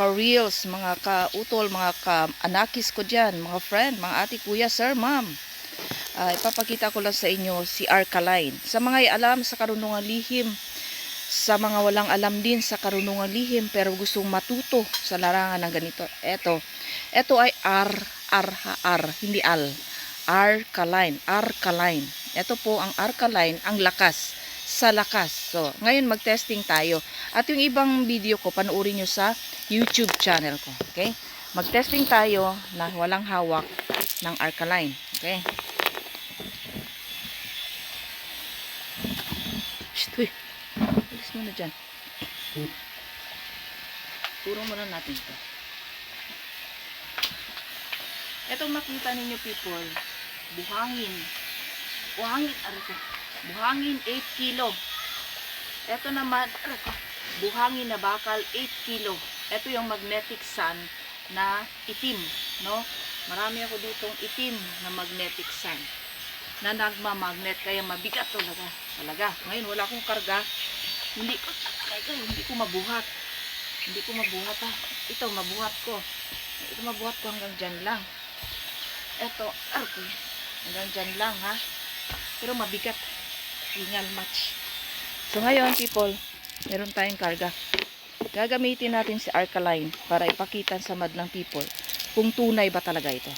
ka-reels, mga ka-utol, mga ka-anakis ko dyan, mga friend, mga ate, kuya, sir, ma'am. Ah, ipapakita ko lang sa inyo si Arcaline. Sa mga alam sa karunungan lihim, sa mga walang alam din sa karunungan lihim pero gustong matuto sa larangan ng ganito. Eto, eto ay R, R, R, hindi al. Arcaline, Arcaline. Ito po ang Arcaline, ang lakas sa lakas. So, ngayon mag-testing tayo. At yung ibang video ko, panoorin nyo sa YouTube channel ko. Okay? Mag-testing tayo na walang hawak ng Arcaline. Okay? Shit, uy. Alis mo na dyan. Turong muna natin ito. Itong makita ninyo people, buhangin. Buhangin, ko? Buhangin 8 kilo. Ito naman, ko? Buhangin na bakal 8 kilo. Ito yung magnetic sun na itim, no? Marami ako ditong itim na magnetic sun na nagmamagnet kaya mabigat talaga. Talaga. Ngayon wala akong karga. Hindi ko ay, ay, hindi ko mabuhat. Hindi ko mabuhat ha. Ito mabuhat ko. Ito mabuhat ko hanggang dyan lang. Ito, okay. Hanggang dyan lang ha. Pero mabigat. Hingal match. So ngayon people, meron tayong karga. Gagamitin natin si Arcaline para ipakita sa madlang people kung tunay ba talaga ito.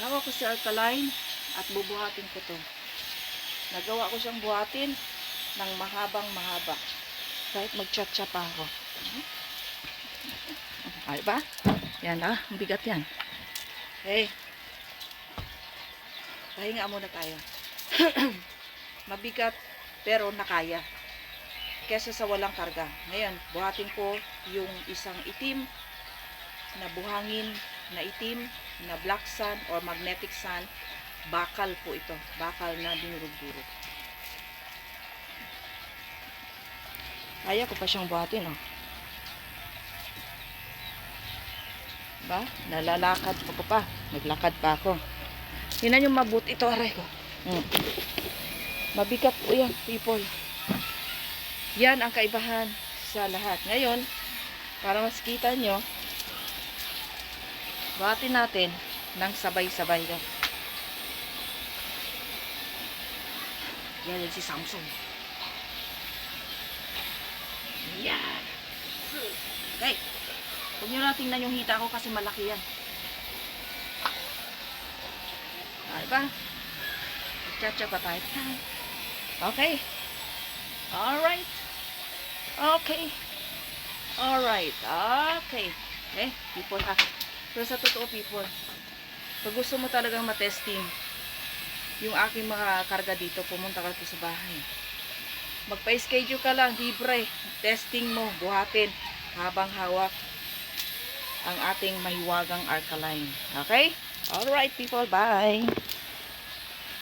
Hawak ko si Alkaline at bubuhatin ko to. Nagawa ko siyang buhatin ng mahabang mahaba. Kahit mag-chat-chat pa ako. Ay ba? Yan ah, ang bigat yan. Okay. Pahinga muna tayo. Mabigat pero nakaya. Kesa sa walang karga. Ngayon, buhatin ko yung isang itim na buhangin na itim na black sun or magnetic sun bakal po ito. Bakal na dinurog-durog kaya ko pa siyang buhatin oh. Ba nalalakad ko pa. Pa naglakad pa ako. Hinan yung mabuti ito aray ko. Hmm. Mabigat po yan people yan ang kaibahan sa lahat ngayon para mas kita nyo Batin natin ng sabay-sabay lang. Yan yan si Samsung. Yan. Okay. Huwag nyo na tingnan yung hita ko kasi malaki yan. Ay ba? Chacha pa tayo. Okay. Alright. Okay. Alright. Okay. Okay. People ha. Pero sa totoo people, pag gusto mo talagang matesting yung aking mga karga dito, pumunta ka sa bahay. Magpa-schedule ka lang, libre. Testing mo, buhatin habang hawak ang ating mahiwagang alkaline. Okay? Alright people, bye!